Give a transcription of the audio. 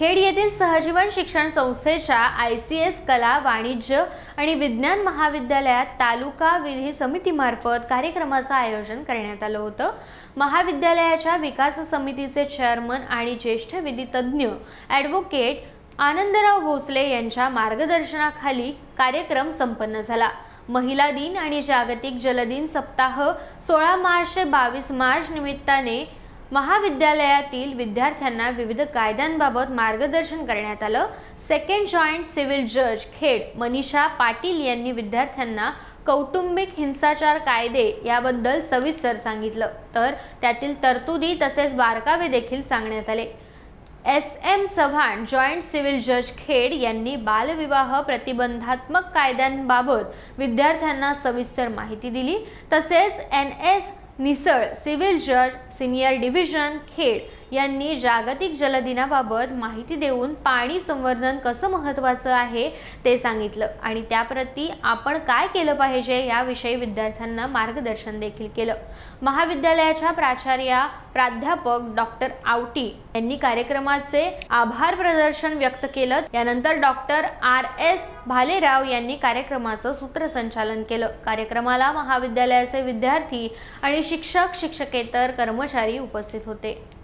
खेड येथील सहजीवन शिक्षण संस्थेच्या आय सी एस कला वाणिज्य आणि विज्ञान महाविद्यालयात तालुका विधी समितीमार्फत कार्यक्रमाचं आयोजन करण्यात आलं होतं. महाविद्यालयाच्या विकास समितीचे चेअरमन आणि ज्येष्ठ विधितज्ञ ॲडव्होकेट आनंदराव भोसले यांच्या मार्गदर्शनाखाली कार्यक्रम संपन्न झाला. महिला दिन आणि जागतिक जलदिन सप्ताह सोळा मार्च ते बावीस मार्च निमित्ताने महाविद्यालयातील विद्यार्थ्यांना विविध कायद्यांबाबत मार्गदर्शन करण्यात आलं. सेकंड जॉईंट सिव्हिल जज खेड मनीषा पाटील यांनी विद्यार्थ्यांना कौटुंबिक हिंसाचार कायदे याबद्दल सविस्तर सांगितलं. तर त्यातील तरतुदी तसेच बारकावे देखील सांगण्यात आले. S M Chavan joint civil जज खेड यांनी बालविवाह प्रतिबंधात्मक कायद्यांबाबत विद्यार्थ्यांना सविस्तर माहिती दिली. तसेच एन एस निसळ सिव्हिल जज सिनियर डिव्हिजन खेड यांनी जागतिक जलदिनाबाबत माहिती देऊन पाणी संवर्धन कसं महत्त्वाचं आहे ते सांगितलं. आणि त्याप्रती आपण काय केलं पाहिजे याविषयी विद्यार्थ्यांना मार्गदर्शन देखील केलं. महाविद्यालयाच्या प्राचार्या प्राध्यापक डॉक्टर आवटी यांनी कार्यक्रमाचे आभार प्रदर्शन व्यक्त केलं. यानंतर डॉक्टर आर एस भालेराव यांनी कार्यक्रमाचं सूत्रसंचालन केलं. कार्यक्रमाला महाविद्यालयाचे विद्यार्थी आणि शिक्षक शिक्षकेतर कर्मचारी उपस्थित होते.